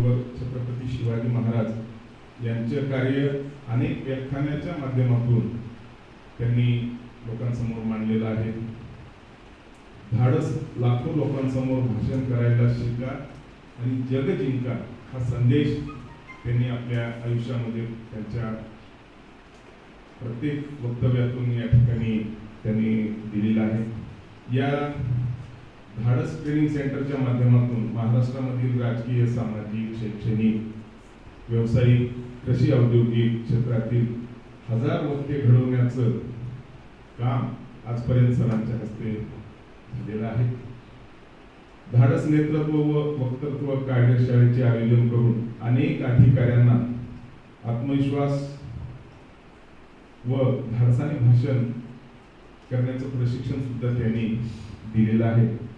व छत्रपती शिवाजी महाराज यांचे कार्य अनेक व्याख्यानाच्या माध्यमातून त्यांनी लोकांसमोर मांडलेलं आहे. धाडस लाखो लोकांसमोर भाषण करायला शिका आणि जग जिंका हा संदेश त्यांनी आपल्या आयुष्यामध्ये त्यांच्या प्रत्येक वक्तव्यातून या ठिकाणी त्यांनी दिलेला आहे. या धाडस ट्रेनिंग सेंटरच्या माध्यमातून महाराष्ट्रामधील राजकीय सामाजिक शैक्षणिक व्यावसायिक कृषी औद्योगिक क्षेत्रातील हजार वक्ते घडवण्याचं काम आजपर्यंत सरांच्या हस्ते झालेलं आहे. धाडस नेतृत्व व वक्तृत्व कार्यशाळेचे आयोजन करून अनेक अधिकाऱ्यांना आत्मविश्वास व धाडसाने भाषण करण्याचं प्रशिक्षण सुद्धा त्यांनी दिलेलं आहे.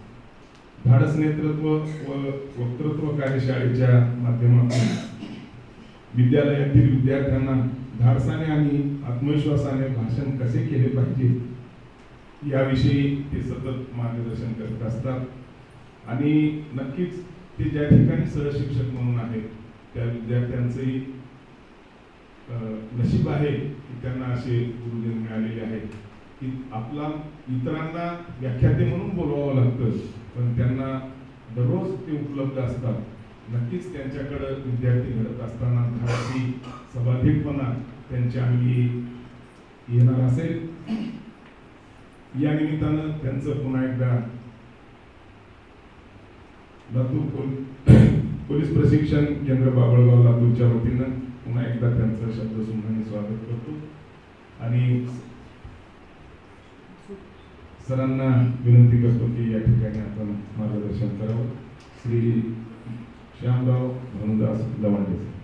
धाडस नेतृत्व व वक्तृत्व कार्यशाळेच्या माध्यमातून विद्यालयातील विद्यार्थ्यांना धाडसाने आणि आत्मविश्वासाने भाषण कसे केले पाहिजे याविषयी ते सतत मार्गदर्शन करत असतात. आणि नक्कीच ते ज्या ठिकाणी सहशिक्षक म्हणून आहेत त्या विद्यार्थ्यांचंही नशीब आहे की त्यांना असे गुरुजन मिळालेले आहेत. की आपला इतरांना व्याख्याते म्हणून बोलवावं लागतं. पण त्यांना दररोज ते उपलब्ध असतात. नक्कीच त्यांच्याकडं विद्यार्थी घडत असताना धाडसी सभाधिकपणा त्यांच्या अंगी येणार असेल. या निमित्तानं त्यांचं पुन्हा एकदा लातूर पोल- पोलीस प्रशिक्षण केंद्र बाबळगाव लातूरच्या वतीनं पुन्हा एकदा त्यांचं शब्दसुमनाने स्वागत करतो. आणि सरांना विनंती करतो की या ठिकाणी आपण मार्गदर्शन करावं. श्री श्यामराव धनुदास लवांडे सर.